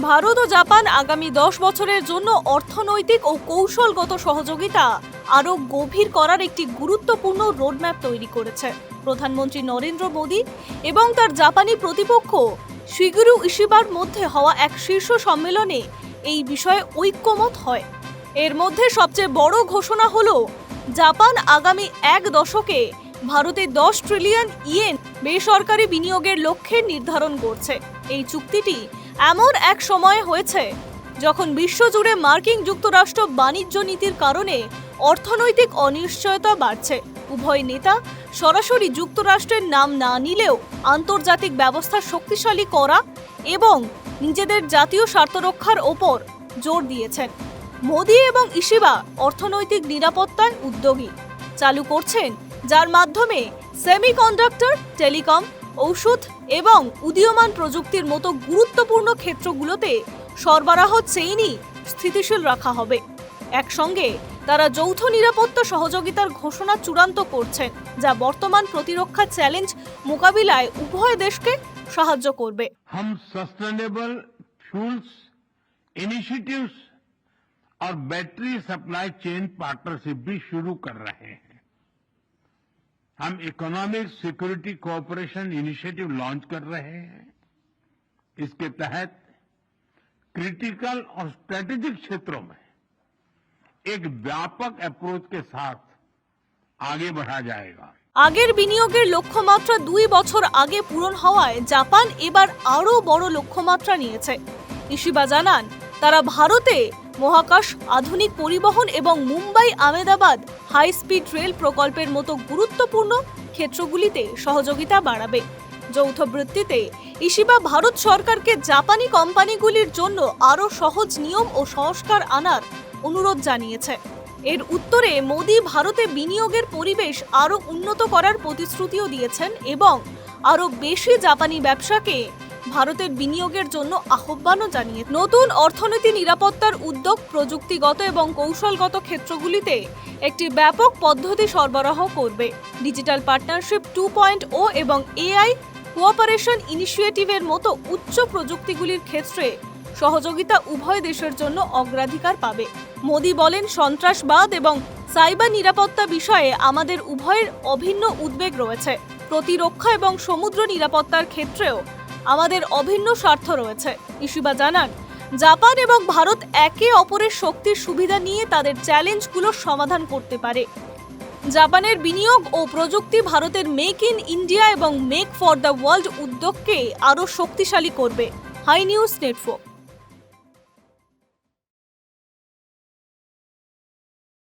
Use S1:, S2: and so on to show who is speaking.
S1: ভারত ও Japan আগামী দশ বছরের জন্য অর্থনৈতিক ও কৌশলগত সহযোগিতা আরও গভীর করার একটি গুরুত্বপূর্ণ রোডম্যাপ তৈরি করেছে। প্রধানমন্ত্রী নরেন্দ্র মোদী এবং তার জাপানি প্রতিপক্ষ শিগুরু ইশিবার মধ্যে হওয়া এক শীর্ষ সম্মেলনে এই বিষয়ে ঐক্যমত হয়। এর মধ্যে সবচেয়ে বড় ঘোষণা হল, জাপান আগামী এক দশকে ভারতে দশ ট্রিলিয়ন ইয়েন বেসরকারি বিনিয়োগের লক্ষ্যে নির্ধারণ করছে। এই চুক্তিটি এমন এক সময়ে হয়েছে যখন বিশ্বজুড়ে মার্কিন যুক্তরাষ্ট্র বাণিজ্য নীতির কারণে অর্থনৈতিক অনিশ্চয়তা বাড়ছে। উভয় নেতা সরাসরি যুক্তরাষ্ট্রের নাম না নিলেও আন্তর্জাতিক ব্যবস্থা শক্তিশালী করা এবং নিজেদের জাতীয় স্বার্থ রক্ষার ওপর জোর দিয়েছেন। মোদি এবং ইশিবা অর্থনৈতিক নিরাপত্তায় উদ্যোগী। চালু করছেন, যার মাধ্যমে সেমিকন্ডাক্টর, টেলিকম ঔষধ এবং উদীয়মান প্রযুক্তির মতো গুরুত্বপূর্ণ ক্ষেত্রগুলোতে সরবরাহ চেইনই স্থিতিশীল রাখা হবে একসঙ্গে তারা যৌথ নিরাপত্তা সহযোগিতার ঘোষণা চূড়ান্ত করছেন যা বর্তমান প্রতিরক্ষা চ্যালেঞ্জ মোকাবিলায় উভয় দেশকে সাহায্য করবে
S2: हम सस्टेनेबल फ्यूल्स इनिशिएटिव्स और बैटरी सप्लाई चेन पार्टनरशिप भी शुरू कर रहे हैं हम economic security cooperation initiative launch कर रहे हैं इसके तहत क्रिटिकल और स्ट्रेटेजिक क्षेत्रों में एक व्यापक अप्रोच के साथ आगे बढ़ा जाएगा
S1: আগের বিনিয়োগের লক্ষ্যমাত্রা দুই বছর আগে পূরণ হওয়ায় জাপান এবার আরও বড় লক্ষ্যমাত্রা নিয়েছে ইশিবা জানান তারা ভারতে মহাকাশ, আধুনিক পরিবহন এবং Mumbai Ahmedabad high speed rail প্রকল্পের মতো গুরুত্বপূর্ণ ক্ষেত্রগুলিতে সহযোগিতা বাড়াবে। যৌথ বৃত্তিতে ইশিবা ভারত সরকারকে জাপানি কোম্পানিগুলির জন্য আরও সহজ নিয়ম ও সংস্কার আনার অনুরোধ জানিয়েছে। এর উত্তরে মোদি ভারতে বিনিয়োগের পরিবেশ আরও উন্নত করার প্রতিশ্রুতিও দিয়েছেন এবং আরও বেশি জাপানি ব্যবসাকে ভারতের বিনিয়োগের জন্য আহ্বানও জানিয়ে নতুন অর্থনীতি, নিরাপত্তার উদ্যোগ, প্রযুক্তিগত এবং কৌশলগত ক্ষেত্রগুলিতে একটি ব্যাপক পদ্ধতি সরবরাহ করবে। Digital partnership two point O এবং এআই কোঅপারেশন ইনিশিয়েটিভের মতো উচ্চ প্রযুক্তিগুলির ক্ষেত্রে সহযোগিতা উভয় দেশের জন্য অগ্রাধিকার পাবে। মোদি বলেন, সন্ত্রাসবাদ এবং সাইবার নিরাপত্তা বিষয়ে আমাদের উভয়ের অভিন্ন উদ্বেগ রয়েছে। প্রতিরক্ষা এবং সমুদ্র নিরাপত্তার ক্ষেত্রেও আমাদের অভিন্ন স্বার্থ রয়েছে। ইশিবা জানান, জাপান এবং ভারত একে অপরের শক্তির সুবিধা নিয়ে তাদের চ্যালেঞ্জগুলো সমাধান করতে পারে। জাপানের বিনিয়োগ ও প্রযুক্তি ভারতের মেক ইন ইন্ডিয়া এবং মেক ফর দ্য ওয়ার্ল্ড উদ্যোগকে আরও শক্তিশালী করবে। Hi news network.